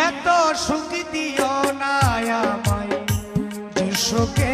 এত সুখ দিও না আমায় যে সুখে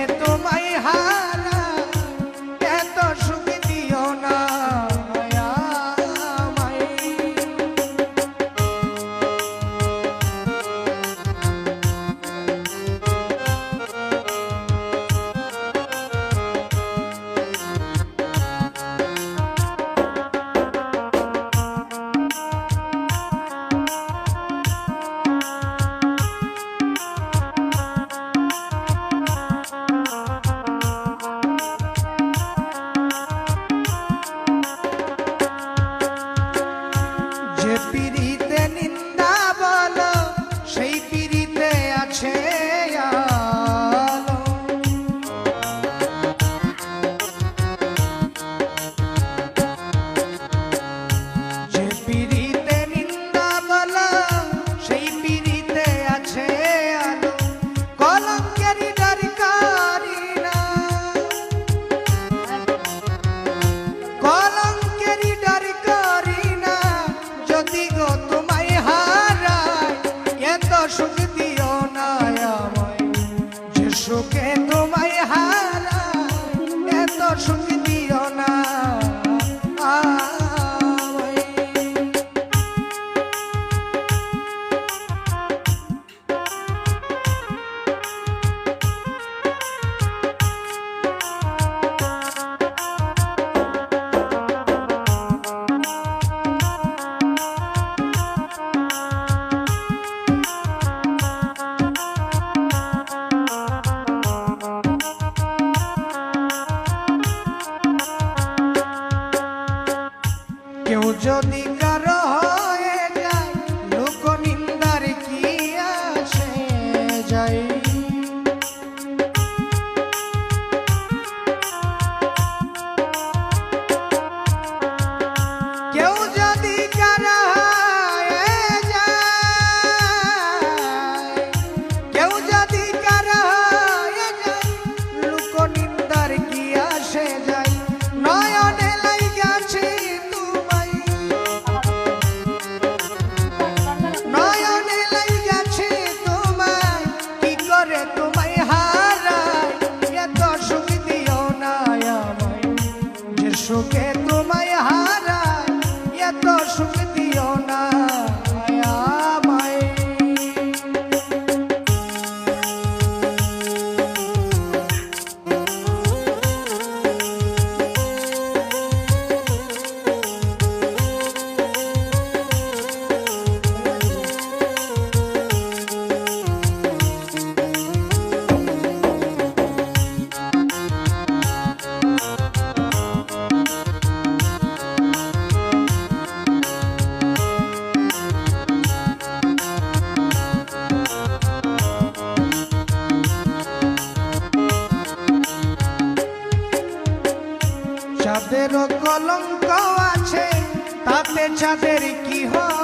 সুখে তোমায় কেউ যদি সুখ দিও না। কলঙ্ক আছে তাতে চাঁদের কি হয়েছে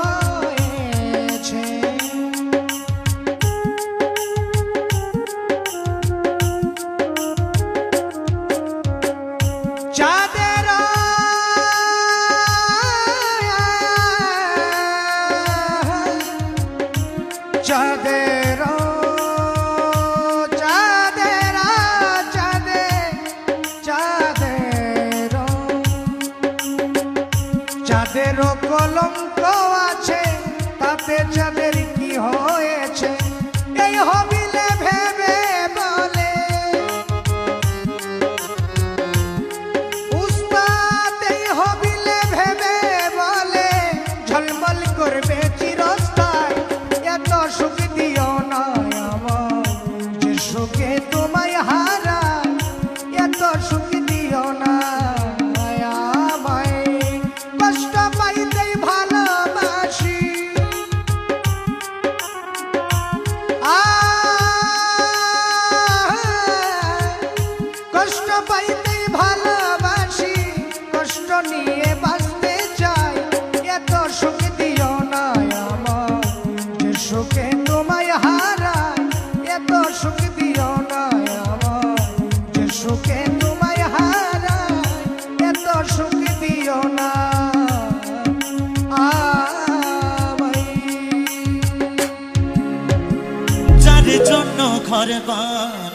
তাতে চাঁদের কি হয়েছে? এই হবিলে ভেবে বলে। উস্তাদ, এই হবিলে ভেবে বলে, ঝলমল করবে চিরস্থায়। এত সুখ দিও না আমার, যে সুখে তোমায় হারায়। এত সুখ দিও না আমায়। কষ্ট পাইতেই ভালোবাসি কষ্ট পাইতেই ভালোবাসি, কষ্ট নিয়ে বাঁচতে চাই। এত সুখ দিও না আমার যে সুখে তোমায় হারায়। এত সুখ দিও না আমার যে সুখে তোমায় হারায়। এত সুখ দিও না জন্য ঘরে বান